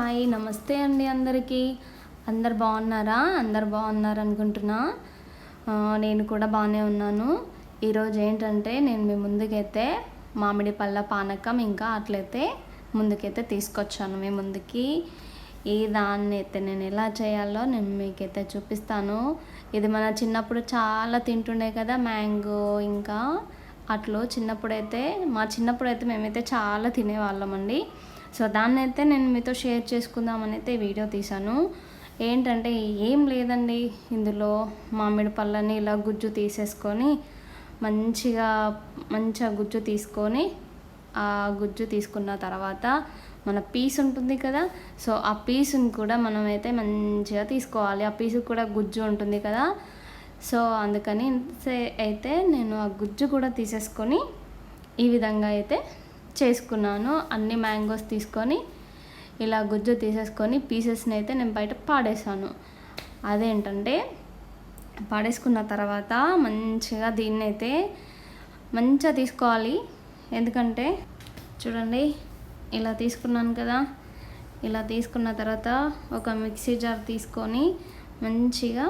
Hi నమస్తే అండి అందరికీ. అందరు బాగున్నారా? అందరు బాగున్నారు అనుకుంటున్నా. నేను కూడా బాగానే ఉన్నాను. ఈరోజు ఏంటంటే నేను మీ ముందుకైతే మామిడి పళ్ళ పానకం ఇంకా అట్లయితే ముందుకైతే తీసుకొచ్చాను. మీ ముందుకి ఈ దాన్ని అయితే నేను ఎలా చేయాలో నేను మీకైతే చూపిస్తాను. ఇది మన చిన్నప్పుడు చాలా తింటుండే కదా మ్యాంగో ఇంకా అట్లు చిన్నప్పుడైతే మా చిన్నప్పుడైతే మేమైతే చాలా తినేవాళ్ళమండి. సో దాన్ని అయితే నేను మీతో షేర్ చేసుకుందామని అయితే వీడియో తీశాను. ఏంటంటే ఏం లేదండి ఇందులో మామిడి పళ్ళని ఇలా గుజ్జు తీసేసుకొని మంచిగా మంచిగా గుజ్జు తీసుకొని ఆ గుజ్జు తీసుకున్న తర్వాత మన పీస్ ఉంటుంది కదా సో ఆ పీసుని కూడా మనం అయితే మంచిగా తీసుకోవాలి. ఆ పీస్ కూడా గుజ్జు ఉంటుంది కదా సో అందుకని సే- అయితే నేను ఆ గుజ్జు కూడా తీసేసుకొని ఈ విధంగా అయితే చేసుకున్నాను. అన్ని మ్యాంగోస్ తీసుకొని ఇలా గుజ్జు తీసేసుకొని పీసెస్ని అయితే నేను బయట పాడేశాను. అదేంటంటే పాడేసుకున్న తర్వాత మంచిగా దీన్ని అయితే మంచిగా తీసుకోవాలి. ఎందుకంటే చూడండి ఇలా తీసుకున్నాను కదా. ఇలా తీసుకున్న తర్వాత ఒక మిక్సీ జార్ తీసుకొని మంచిగా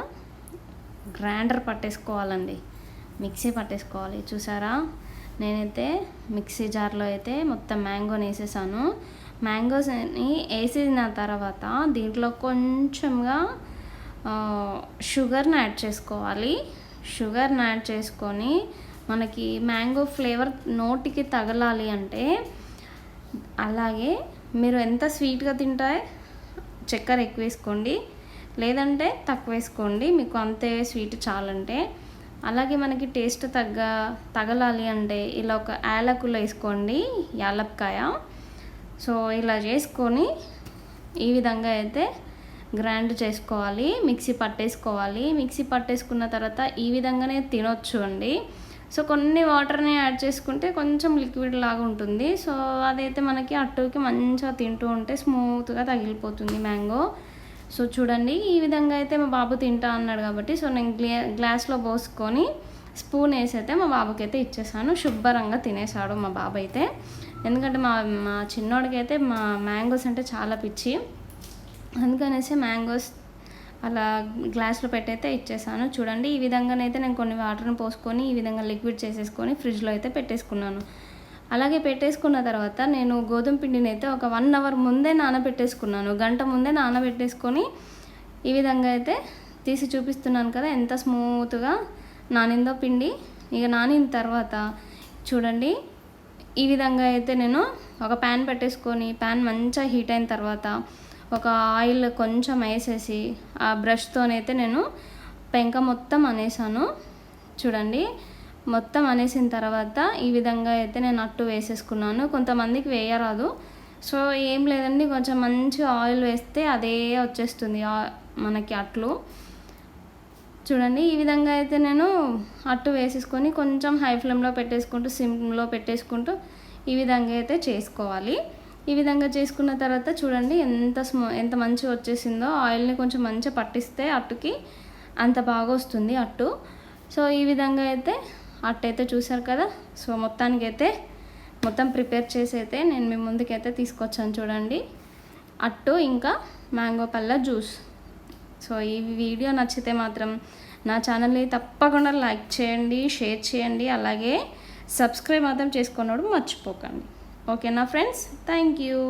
గ్రైండర్ పట్టేసుకోవాలండి. మిక్సీ పట్టేసుకోవాలి. చూసారా? నేనైతే మిక్సీ జార్లో అయితే మొత్తం మ్యాంగోని వేసేసాను మ్యాంగోస్ని వేసిన తర్వాత దీంట్లో కొంచెంగా షుగర్ని యాడ్ చేసుకోవాలి. షుగర్ని యాడ్ చేసుకొని మనకి మ్యాంగో ఫ్లేవర్ నోటికి తగలాలి అంటే అలాగే మీరు ఎంత స్వీట్గా తింటే చక్కెర ఎక్కువ వేసుకోండి. లేదంటే తక్కువ వేసుకోండి. మీకు అంతే స్వీట్ చాలంటే అలాగే మనకి టేస్ట్ తగ్గ తగలాలి అంటే ఇలా ఒక యాలకులు వేసుకోండి యాలక్కాయ. సో ఇలా చేసుకొని ఈ విధంగా అయితే గ్రైండ్ చేసుకోవాలి మిక్సీ పట్టేసుకోవాలి. మిక్సీ పట్టేసుకున్న తర్వాత ఈ విధంగానే తినొచ్చు అండి. సో కొన్ని వాటర్ని యాడ్ చేసుకుంటే కొంచెం లిక్విడ్ లాగా ఉంటుంది. సో అదైతే మనకి అట్టుకి మంచిగా తింటూ ఉంటే స్మూత్గా తగిలిపోతుంది మ్యాంగో. సో చూడండి ఈ విధంగా అయితే మా బాబు తింటా అన్నాడు కాబట్టి సో నేను గ్లా గ్లాస్లో పోసుకొని స్పూన్ వేసి అయితే మా బాబుకి అయితే ఇచ్చేసాను. శుభ్రంగా తినేసాడు మా బాబు అయితే ఎందుకంటే మా మా చిన్నోడికి అయితే మా మ్యాంగోస్ అంటే చాలా పిచ్చి. అందుకనేసి మ్యాంగోస్ అలా గ్లాస్లో పెట్టయితే ఇచ్చేసాను. చూడండి ఈ విధంగానైతే నేను కొన్ని వాటర్ని పోసుకొని ఈ విధంగా లిక్విడ్ చేసేసుకొని ఫ్రిడ్జ్లో అయితే పెట్టేసుకున్నాను. అలాగే పెట్టేసుకున్న తర్వాత నేను గోధుమ పిండిని అయితే ఒక వన్ అవర్ ముందే నానబెట్టేసుకున్నాను. గంట ముందే నానబెట్టేసుకొని ఈ విధంగా అయితే తీసి చూపిస్తున్నాను కదా ఎంత స్మూత్గా నానిందో పిండి. ఇక నానిన తర్వాత చూడండి ఈ విధంగా అయితే నేను ఒక ప్యాన్ పెట్టేసుకొని ప్యాన్ మంచిగా హీట్ అయిన తర్వాత ఒక ఆయిల్ కొంచెం వేసేసి ఆ బ్రష్తోనైతే నేను పెంక మొత్తం అనేసాను. చూడండి మొత్తం అనేసిన తర్వాత ఈ విధంగా అయితే నేను అట్టు వేసేసుకున్నాను. కొంతమందికి వేయరాదు. సో ఏం లేదండి. కొంచెం మంచి ఆయిల్ వేస్తే అదే వచ్చేస్తుంది ఆ- మనకి అట్లు. చూడండి ఈ విధంగా అయితే నేను అట్టు వేసేసుకొని కొంచెం హై ఫ్లేమ్లో పెట్టేసుకుంటూ సిమ్లో పెట్టేసుకుంటూ ఈ విధంగా అయితే చేసుకోవాలి. ఈ విధంగా చేసుకున్న తర్వాత చూడండి ఎంత స్మూ ఎంత మంచిగా వచ్చేసిందో. ఆయిల్ని కొంచెం మంచిగా పట్టిస్తే అట్టుకి అంత బాగా వస్తుంది అట్టు. సో ఈ విధంగా అయితే అట్టయితే చూశారు కదా? సో మొత్తానికి అయితే మొత్తం ప్రిపేర్ చేసి అయితే నేను మీ ముందుకైతే తీసుకొచ్చాను చూడండి. అట్టు ఇంకా మ్యాంగో పళ్ళ జ్యూస్. సో ఈ వీడియో నచ్చితే మాత్రం నా ఛానల్ని తప్పకుండా లైక్ చేయండి షేర్ చేయండి అలాగే సబ్స్క్రైబ్ మాత్రం చేసుకున్నాడు మర్చిపోకండి. ఓకేనా ఫ్రెండ్స్? Thank you.